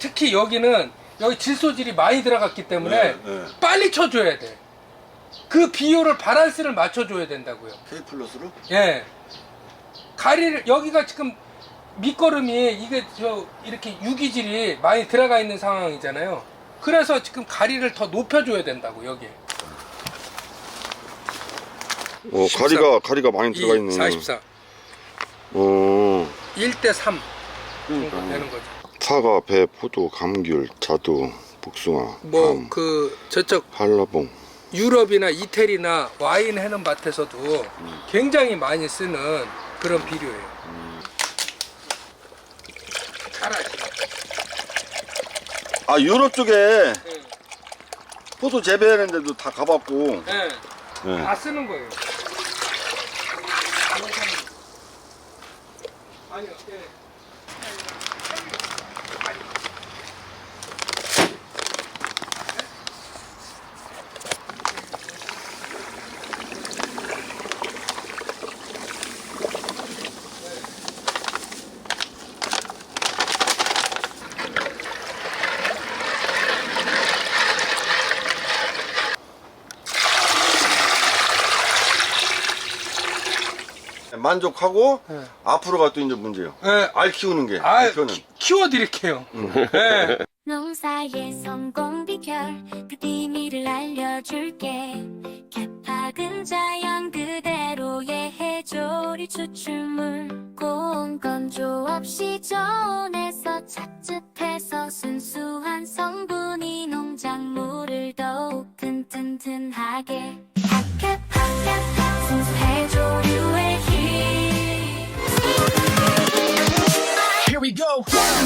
특히 여기는 여기 질소질이 많이 들어갔기 때문에 네, 네. 빨리 쳐줘야 돼. 그 비율을 바란스를 맞춰줘야 된다고요. K 플러스로? 예. 가리를 여기가 지금 밑거름이 이게 저 이렇게 유기질이 많이 들어가 있는 상황이잖아요. 그래서 지금 가리를 더 높여줘야 된다고 여기. 어, 14. 가리가 가리가 많이 들어가 2, 있네. 44. 어, 1대 3 정도 그러니까. 되는 거죠. 사과, 배, 포도, 감귤, 자두, 복숭아, 뭐 밤, 그 저쪽 한라봉. 유럽이나 이태리나 와인 해는 밭에서도 굉장히 많이 쓰는 그런 비료예요. 잘하지. 아 유럽 쪽에 네. 포도 재배하는 데도 다 가봤고 네. 네. 다 쓰는 거예요. 아니요. 예. 만족하고 네. 앞으로가 또 이제 문제예요. 네. 알 키우는 게. 아, 키, 키워드릴게요. 음. 예. 농사의 성공 비결 그 비밀을 알려줄게 캡팍은 자연 그대로의 해조리 추출물 고운 건조 없이 저온에서 착즙해서 순수한 성분이 농작물을 더욱 튼튼하게 핫캡 핫캡 go.